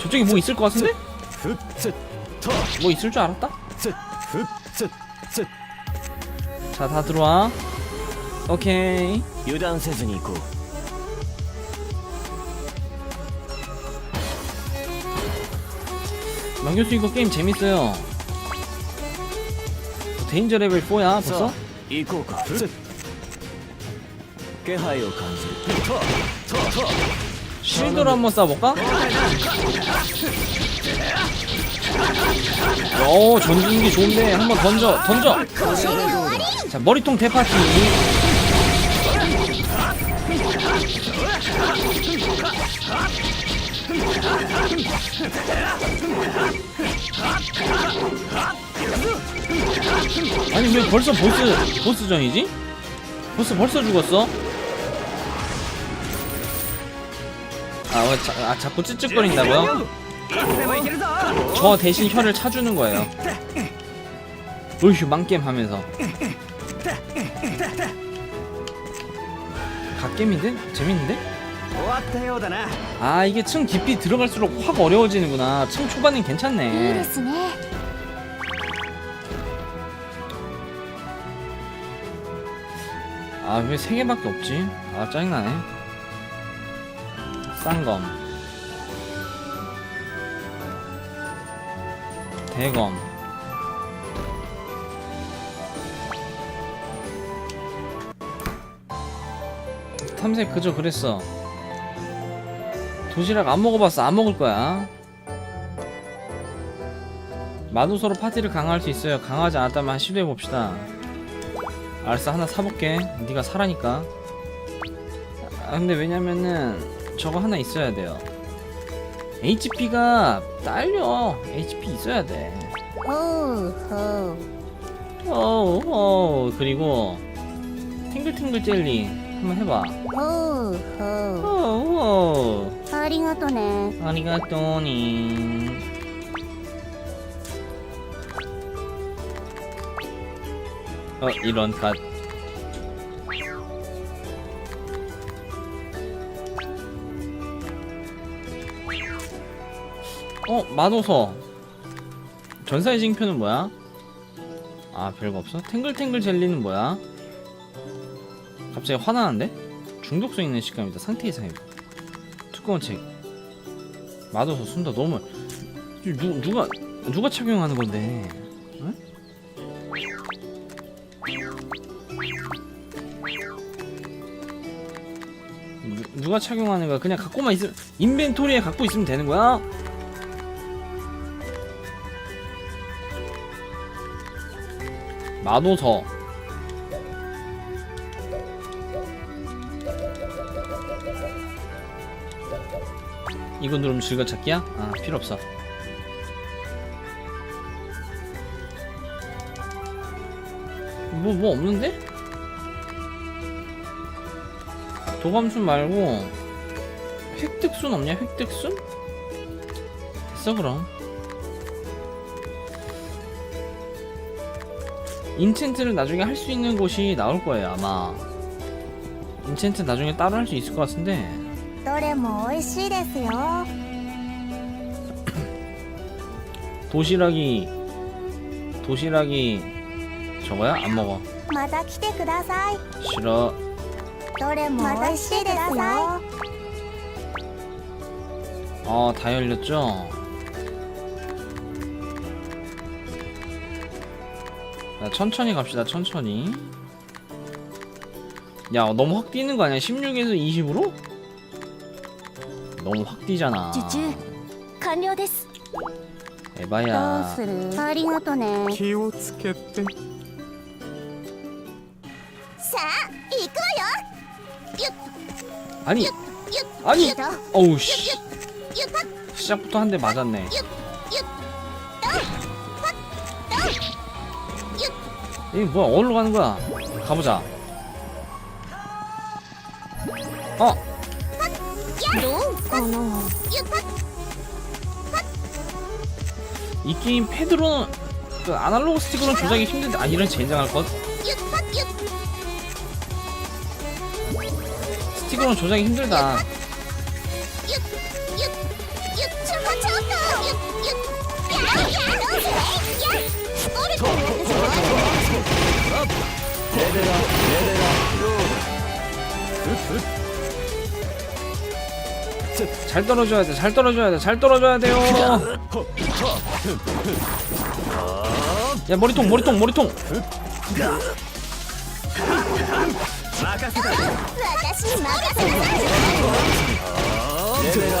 저쪽에 뭐 있을 것 같은데? ふっつと 뭐 있을 줄 알았다? つふっつつ 자 다 들어와 오케이 油断せずに行こう 망교수 이거 게임 재밌어요 데인저 레벨 4야 さ 벌써? あ行こうかふっ気配を感じるととと 실드로 한번 쏴볼까? 오 전진기 좋은데 한번 던져 던져 자 머리통 대파티 아니 왜 벌써 보스 보스전이지? 보스 벌써 죽었어? 아, 왜 자, 아 자꾸 찝찝거린다고요? 저 대신 혀를 차주는 거예요. 으휴, 망겜 하면서. 갓겜인데? 재밌는데? 아, 이게 층 깊이 들어갈수록 확 어려워지는구나. 층 초반엔 괜찮네. 아, 왜 세 개밖에 없지? 아, 짜증나네. 쌍검. 대검. 탐색 그저 그랬어. 도시락 안 먹어봤어. 안 먹을 거야. 마도서로 파티를 강화할 수 있어요. 강화하지 않았다면 시도해 봅시다. 알았어 하나 사볼게 네가 사라니까 아 근데 왜냐면은 저거 하나 있어야 돼요 HP가 딸려 HP 있어야 돼 오우 호우 어우 어우 그리고 탱글탱글 젤리 한번 해봐 호우 호우 어우 어우 ありがとね 아리가또니 어 이런 갓 어, 마도서. 전사의 징표는 뭐야? 아, 별거 없어? 탱글탱글 젤리는 뭐야? 갑자기 화나는데? 중독성 있는 식감이다. 상태 이상이다. 두꺼운 책. 마도서 순다 너무 누, 누가 누가 착용하는 건데? 응? 누, 누가 착용하는 거야? 그냥 갖고만 있으면 인벤토리에 갖고 있으면 되는 거야? 마도서 이거 누르면 즐겨찾기야? 아 필요 없어 뭐 뭐 없는데? 도감순 말고 획득순 없냐 획득순? 됐어 그럼 인챈트를 나중에 할 수 있는 곳이 나올 거예요 아마 인챈트 나중에 따로 할 수 있을 것 같은데 どれも美味しいですよ 도시락이 도시락이 저거야? 안 먹어 また来てください 싫어 どれも美味しいですよ 어 다 열렸죠? 자, 천천히 갑시다 천천히 야 너무 확 뛰는 거 아니야? 16에서 20으로? 너무 확 뛰잖아 受注完了です 에바야 どうするありがとね気をつけてさあ行くわよ 아니 ゆっ 아니 ゆっと 어우 씨 ゆっぱ 시작부터 한 대 맞았네 이게 뭐야 어디로 가는 거야? 가보자. 어 이 게임 패드로는 그 아날로그 스틱으로는 조작이 힘든데 아 이런 젠장할 것? 스틱으로는 조작이 힘들다. レベラレベラどうだふっふっ 잘 떨어져야 돼. 잘 떨어져야 돼. 잘 떨어져야 돼요. 야 머리통 머리통 머리통. 任せた私に任せなさいレベラ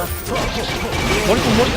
머리통 머리통.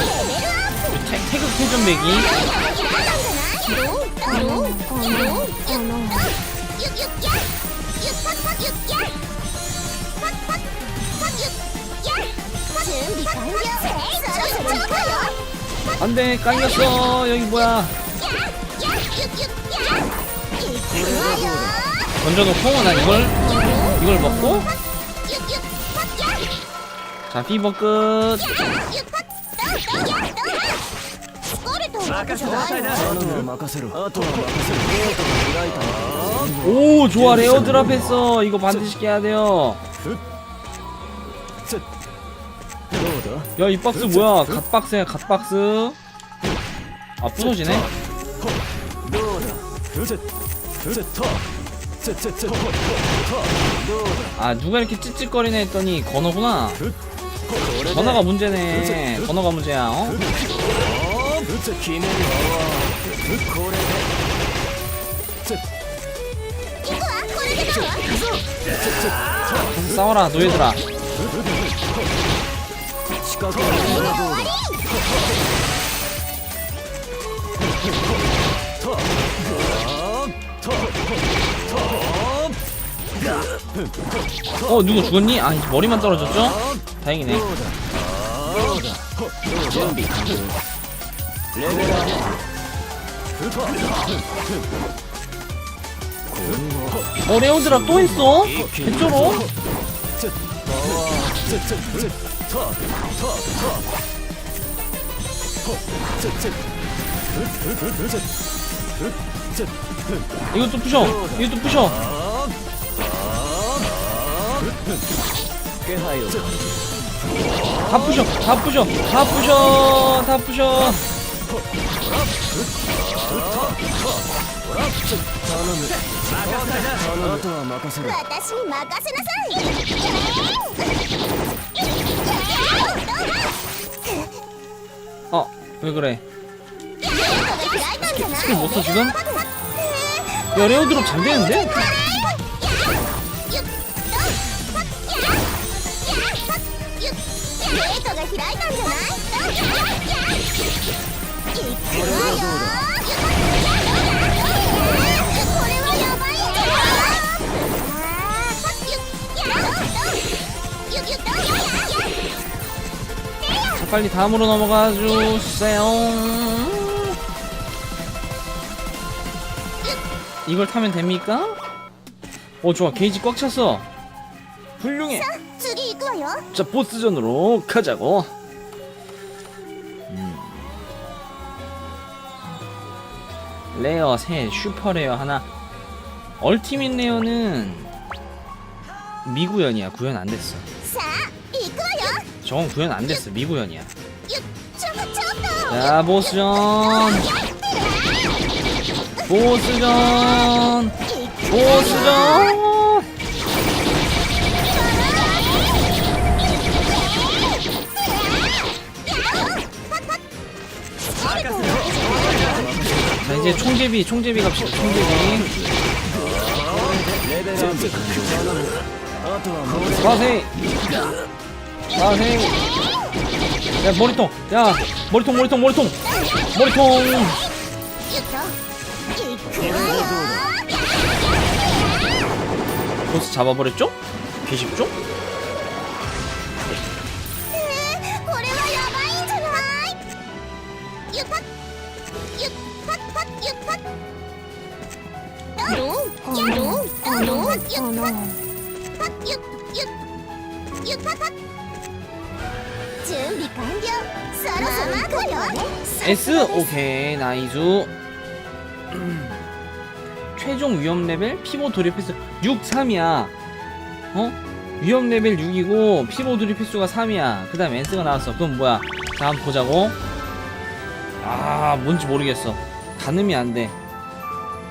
태, 태극 회전 매기 안돼 깔렸어. 여기 뭐야? 던져놓고 난 이걸? 이걸 먹고? 자 피버 끝. 任せたないの頼むは任せろあとは任せろゲートが開いたな 오 좋아 레어 드랍했어 이거 반드시 깨야 돼요 つどうだ 야 이 박스 뭐야 갓박스야 갓박스 아 부서지네 どうだふつふつとつつつととどうだ 아 누가 이렇게 찌찌거리네 했더니 건어구나 こ 번호가 문제네 번호가 문제야 어? 싸워라 노예들아 어 누구 죽었니? 아 머리만 떨어졌죠? 다행이네. 준비 어 레오드라 또 했어? 개쩔어? 이것도 부셔 이것도 부셔 다 부셔 다 부셔 다 부셔 다 부셔 어, 왜 그래? 스킬 못 써, 지금? 야, 레오드롭 잘 되는데? 開いたんじゃないどうや行くわよこれはやばいよあーパッゆっやどうゆっゆっどうやや 자 빨리 다음으로 넘어가 주세요 이걸 타면 됩니까? 오 좋아 게이지 꽉 찼어 훌륭해 次行くわよ 자 보스전으로 가자고. 음. 레어 3 슈퍼레어 하나. 얼티밋 레어는 미구현이야. 구현 안됐어. 저건 구현 안됐어. 미구현이야. 자 보스전. 보스전. 보스전. 자 이제 총제비 총제비 갑시다. 총제비. 과세 과세 야 머리통. 야 머리통 머리통 머리통. 머리통. 보스 잡아버렸죠? 개쉽죠? S 오케이 나이주 최종 위험 레벨 피보 돌입 횟수 6 3이야. 어? 위험 레벨 6이고 피보 돌입 횟수가 3이야. 그 다음에 S가 나왔어. 그럼 뭐야? 다음 보자고. 아 뭔지 모르겠어. 가늠이 안돼.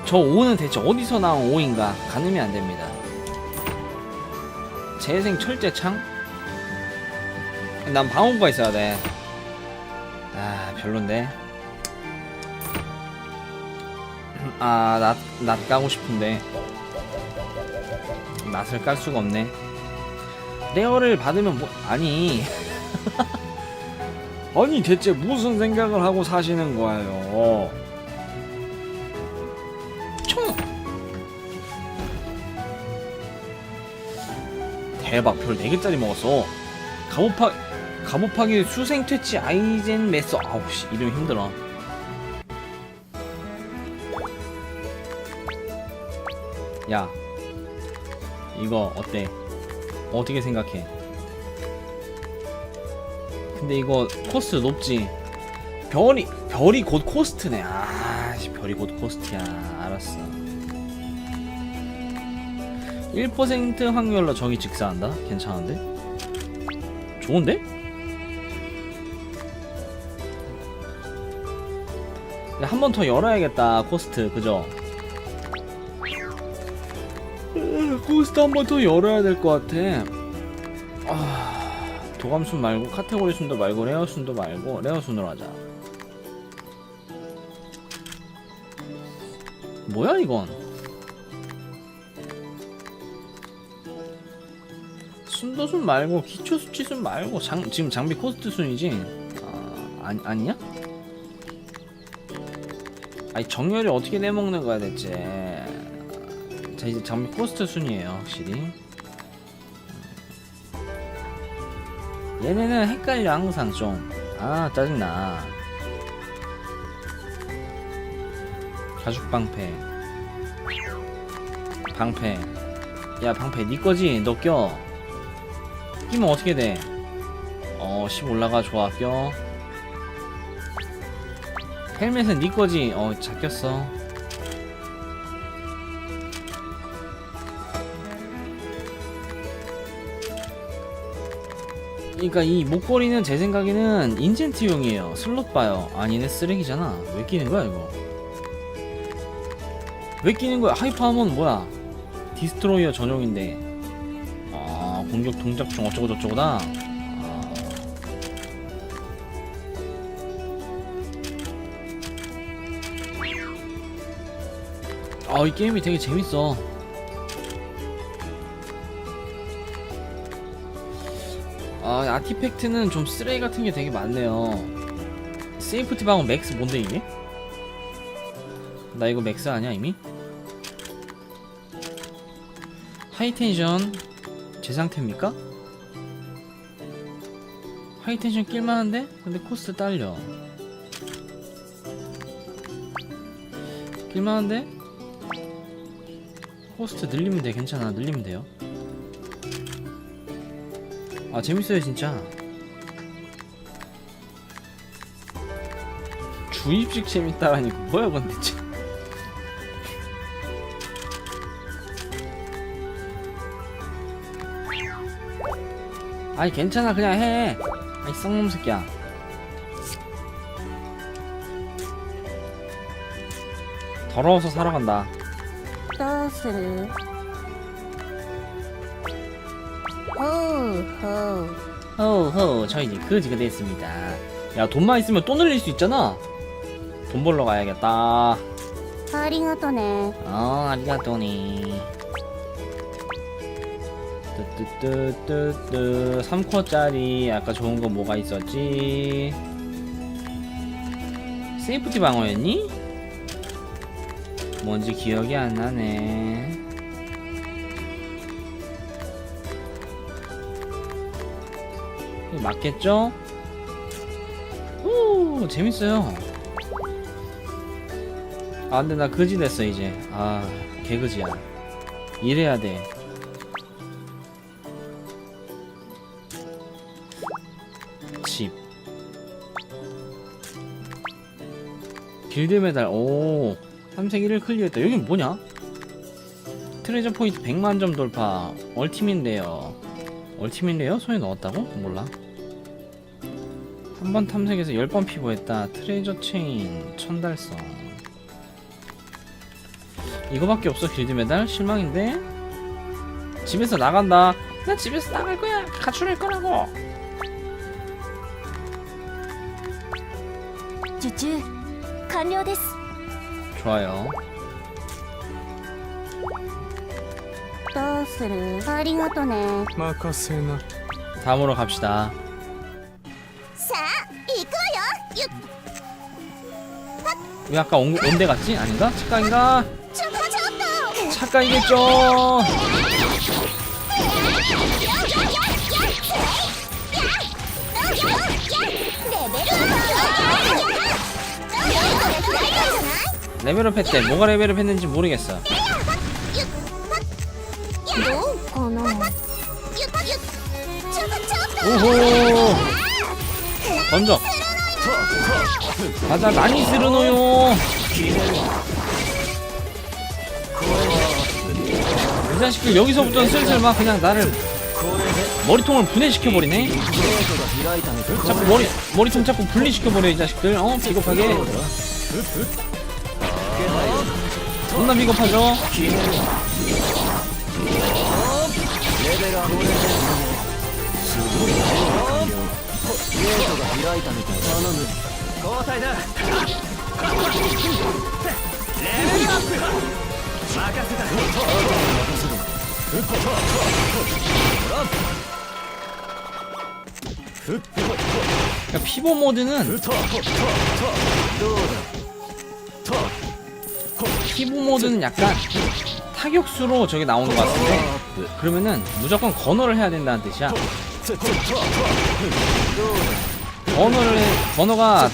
저 5는 대체 어디서 나온 5인가? 가늠이 안됩니다. 재생 철제창? 난 방어구가 있어야 돼. 아 별론데. 아낫 낫 까고 싶은데. 낫을 깔 수가 없네. 레어를 받으면 뭐 아니 아니 대체 무슨 생각을 하고 사시는 거예요? 총. 대박 별 4개짜리 먹었어. 갑오파 갑오파기 수생 퇴치 아이젠 메서 아우씨 이름 힘들어. 야 이거 어때? 어떻게 생각해 근데 이거 코스트 높지? 별이 별이 곧 코스트네. 아씨 별이 곧 코스트야. 알았어. 1% 확률로 적이 직사한다? 괜찮은데? 좋은데? 한 번 더 열어야겠다 코스트. 그죠? 으, 코스트 한 번 더 열어야 될 것 같아. 아, 도감 순 말고 카테고리 순도 말고 레어 순도 말고 레어 순으로 하자. 뭐야 이건? 순도 순 말고 기초 수치 순 말고 장, 지금 장비 코스트 순이지? 아, 아니, 아니냐? 아니 정렬이 어떻게 내먹는 거야 대체? 자 이제 장비 코스트 순이에요 확실히 얘네는 헷갈려 항상 좀 아 짜증나 가죽 방패 방패 야 방패 니 거지 너 껴 끼면 어떻게 돼? 어, 10 올라가 좋아 껴. 헬멧은 니 거지? 어, 잡혔어. 그러니까 이 목걸이는 제 생각에는 인젠트용이에요. 슬롯 봐요. 아니네 쓰레기잖아. 왜 끼는 거야 이거? 왜 끼는 거야? 하이퍼하면 뭐야? 디스트로이어 전용인데. 아 공격 동작 중 어쩌고 저쩌고다. 아. 아, 이 게임이 되게 재밌어. 아, 아티팩트는 좀 쓰레기 같은 게 되게 많네요. 세이프티 방어 맥스 뭔데 이게? 나 이거 맥스 아니야 이미? 하이텐션 제 상태입니까? 하이텐션 낄만한데? 근데 코스트 딸려 낄만한데? 코스트 늘리면 돼 괜찮아 늘리면 돼요 아 재밌어요 진짜. 주입식 재밌다라니 뭐야 근데 대체 아니 괜찮아 그냥 해. 아이 썩놈 새끼야. 더러워서 살아간다. 따스르. るほうほう 호호 저 이제 그지가 됐습니다 야 돈만 있으면 또 늘릴 수 있잖아 돈 벌러 가야겠다 ありがとね 어 아리가또니 뚜뚜뚜뚜뚜 3코어짜리 아까 좋은 거 뭐가 있었지 세이프티 방어였니? 뭔지 기억이 안 나네 맞겠죠? 오 재밌어요 아 근데 나 그지 됐어 이제 아 개그지야 이래야 돼 집. 길드 메달, 오. 3색 1을 클리어했다. 여긴 뭐냐? 트레저 포인트 100만점 돌파. 얼티민데요. 얼티민데요? 손에 넣었다고? 몰라. 한 번 탐색해서 10번 피고했다. 트레저 체인, 천달성. 이거밖에 없어, 길드 메달? 실망인데? 집에서 나간다. 나 집에서 나갈 거야. 가출할 거라고. 受注完了です 좋아요. どうするありがとね任せな 다음으로 갑시다. 왜 아까 온, 온데 갔지? 아닌가? 착각인가? 착각이겠죠? 레벨업 했대. 뭐가 레벨업 했는지 모르겠어. 오호! 뭐? 던져! 맞아 많이 쓰르노요. 이 자식들 여기서부터 슬슬 막 그냥 나를 머리통을 분해시켜버리네? 자꾸 머리 머리통 자꾸 분리시켜버려 이 자식들. 어 비겁하게. 존나 비겁하죠? レベルアップすごいゲートが開いたみたいだ頼む交代だ그러니까 피보 모드는 どうだ피보 모드는 약간 타격수로 저게 나오는 것 같은데 그러면은 무조건 건어를 해야 된다는 뜻이야. 번호를 번호가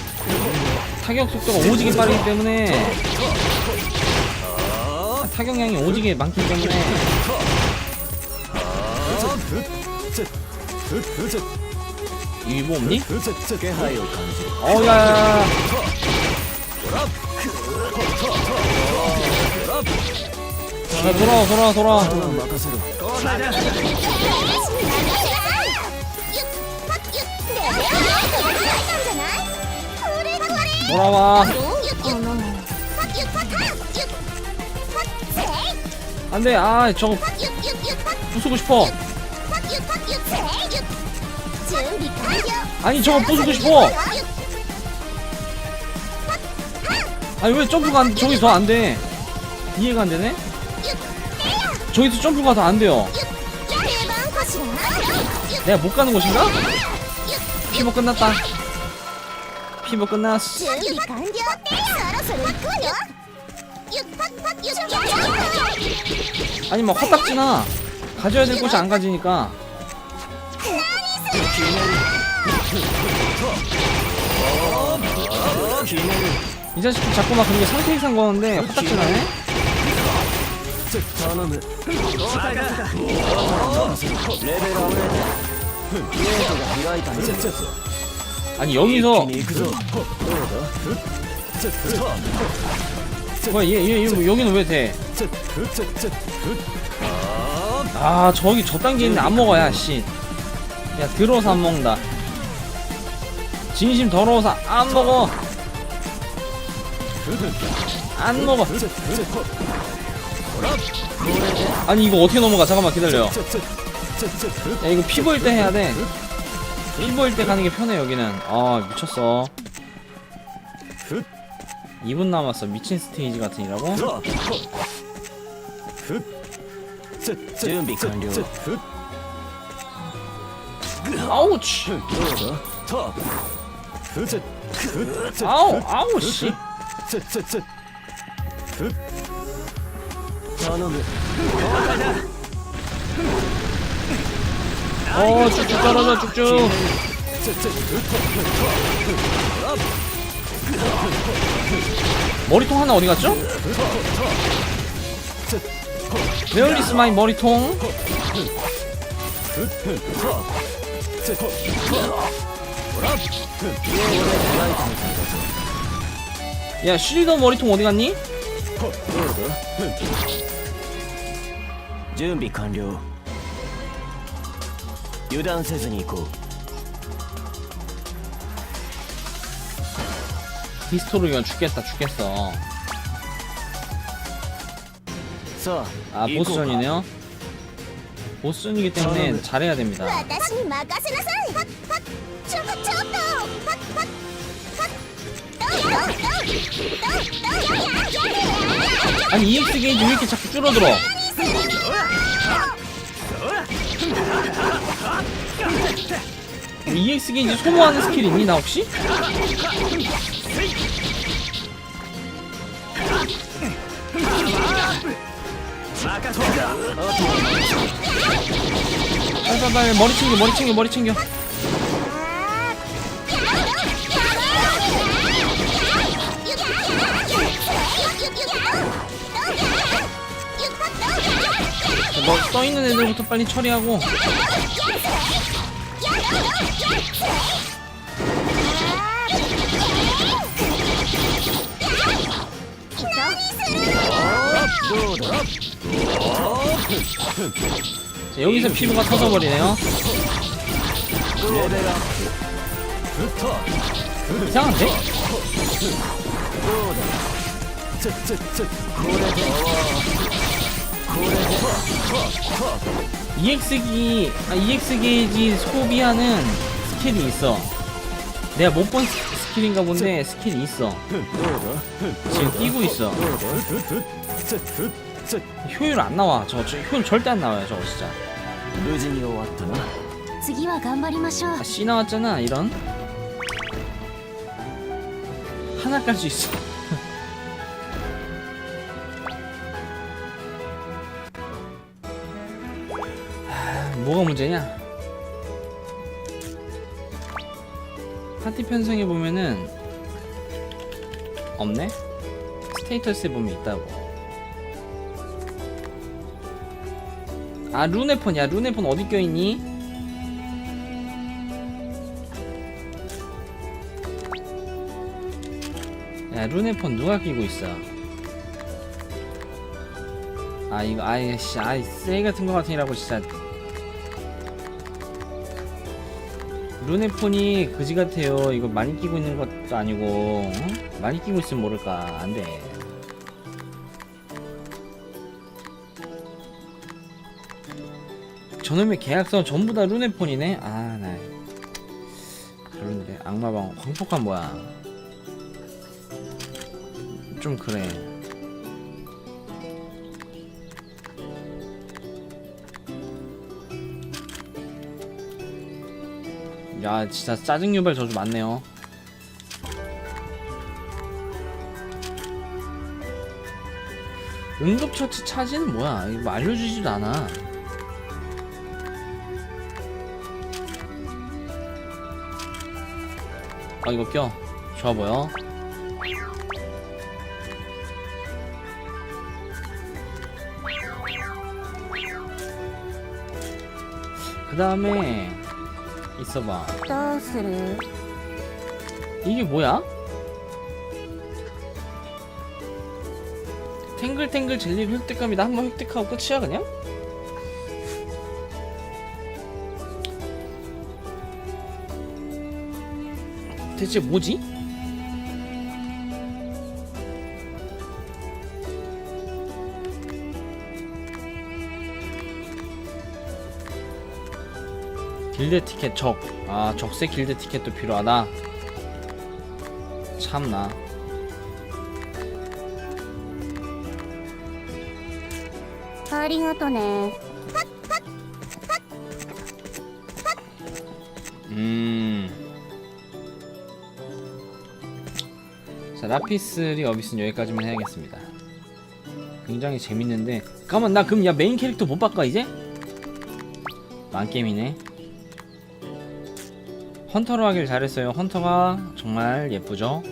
타격 속도가 오지게 빠르기 때문에 타격량이 오지게 많기 때문에. 이거 뭐 없니? 어야야야. 돌아와 돌아와 돌아와. 돌아와. 안돼. 아저 부수고 싶어. 아니 저거 부수고 싶어. 아니 왜 점프가 안, 저기서 안돼. 이해가 안되네? 저기서 점프가 다 안돼요. 내가 못가는 곳인가? 피모 뭐 끝났다. 피부 끝났어. 아니 뭐 헛딱지나 가져야 될 곳이 안 가지니까. 이 자식 자꾸 막 그런 게 상태 이상 거는데 헛딱지나네. 아니 여기서 뭐야 얘, 얘, 얘 여기는 왜 돼? 아 저기 저 단계는 안 먹어야 씨. 야 들어서 안 먹는다. 진심 더러워서 안 먹어. 안 먹어. 아니 이거 어떻게 넘어가? 잠깐만 기다려. 야 이거 피고일 때 해야 돼. 1보일 때 가는 게 편해 여기는 아 미쳤어 2분 남았어 미친 스테이지 같은이라고? 준비 완료. 아우치 아우 아우씨 전업을 어 쭉쭉 떨어져 쭉쭉 머리통 하나 어디 갔죠? 웨어리스 마이 머리통 야 슈리더 머리통 어디 갔니? 준비 완료 油断せずに行こう 히스토리가 죽겠다 죽겠어 さあ 아 行こうか 보스전이네요 보스전이기 때문에 잘해야 됩니다 私に任せなさいはっはっちょちょっとはっはっはっどうどうどうどうどうやややや 아니 EX 게이지 왜 이렇게 자꾸 줄어들어 EX 게이지 소모하는 스킬 있니 나 혹시? 빨리 머리 챙겨 머리 챙겨 머리 챙겨 뭐 써있는 애들부터 빨리 처리하고 자, 여기서 피부가 터져버리네요. 이상한데? EX 기 아, EX 게이지 소비하는 스킬이 있어. 내가 못 본 스킬인가 본데 스킬이 있어. 지금 뛰고 있어. 효율 안 나와. 저, 저 효율 절대 안 나와요. 저거 진짜. 아, C 나왔잖아. 이런. 하나 깔 수 있어. 뭐가 문제냐? 파티 편성해 보면은 없네. 스테이터스에 보면 있다고. 아 루네폰 야 루네폰 어디 껴있니? 야 루네폰 누가 끼고 있어? 아 이거 아이 씨 아이 쓰레기 같은 거 같으니라고 진짜 루네폰이 그지 같아요. 이거 많이 끼고 있는 것도 아니고 어? 많이 끼고 있으면 모를까. 안 돼. 저놈의 계약서 전부 다 루네폰이네? 아나 별론데 악마방 광폭한 뭐야? 좀 그래. 야, 진짜 짜증 유발 저주 많네요. 응급처치 차지는 뭐야? 이거 뭐 알려주지도 않아. 아, 이거 껴. 좋아 보여. 그 다음에 있어봐 どうする 이게 뭐야? 탱글탱글 젤리 획득감이다 한번 획득하고 끝이야 그냥? 대체 뭐지? 길드 티켓 적. 아, 적색 길드 티켓도 필요하다. 참나. 아리가토네. 음. 라피스리 어비스는 여기까지만 해야겠습니다. 굉장히 재밌는데. 가만 나 그럼 야 메인 캐릭터 못 바꿔 이제? 만게임이네. 헌터로 하길 잘했어요. 헌터가 정말 예쁘죠?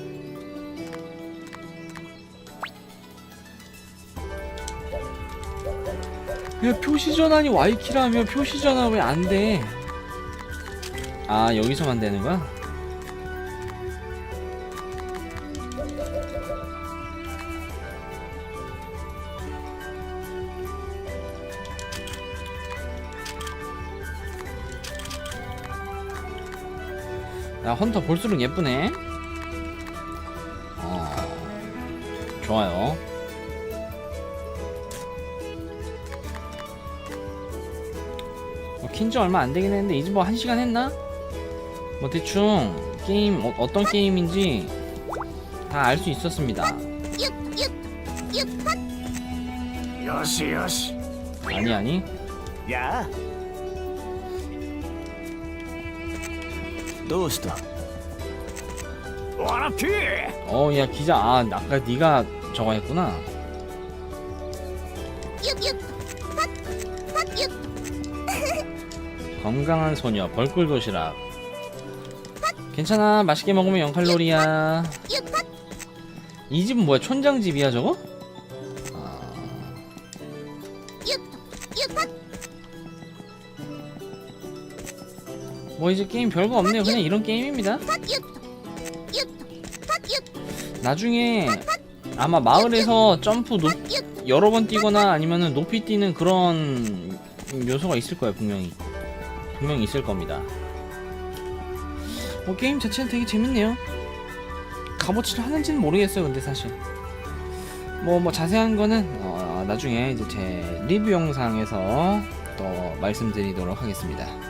야 표시 전환이 Y키라며 표시 전환 왜 안 돼? 아 여기서만 되는 거야? 야 헌터 볼수록 예쁘네 어 좋아요 어, 킨지 얼마 안 되긴 했는데 이제 뭐 한 시간 했나? 뭐 대충 게임 어, 떤 게임인지 다 알 수 있었습니다 아니 아니 야 どうした笑って어 야 기자 아 아까 네가 저거 했구나. 육육팟팟육 건강한 소녀 벌꿀 도시락. 괜찮아 맛있게 먹으면 0칼로리야. 육팟 이 집은 뭐야 촌장 집이야 저거? 뭐 이제 게임 별거 없네요. 그냥 이런 게임입니다. 나중에 아마 마을에서 점프 높, 여러 번 뛰거나 아니면은 높이 뛰는 그런 요소가 있을 거예요 분명히. 분명히 있을 겁니다. 뭐 게임 자체는 되게 재밌네요. 값어치를 하는지는 모르겠어요 근데 사실. 뭐뭐 자세한 거는 어, 나중에 이제 제 리뷰 영상에서 또 말씀드리도록 하겠습니다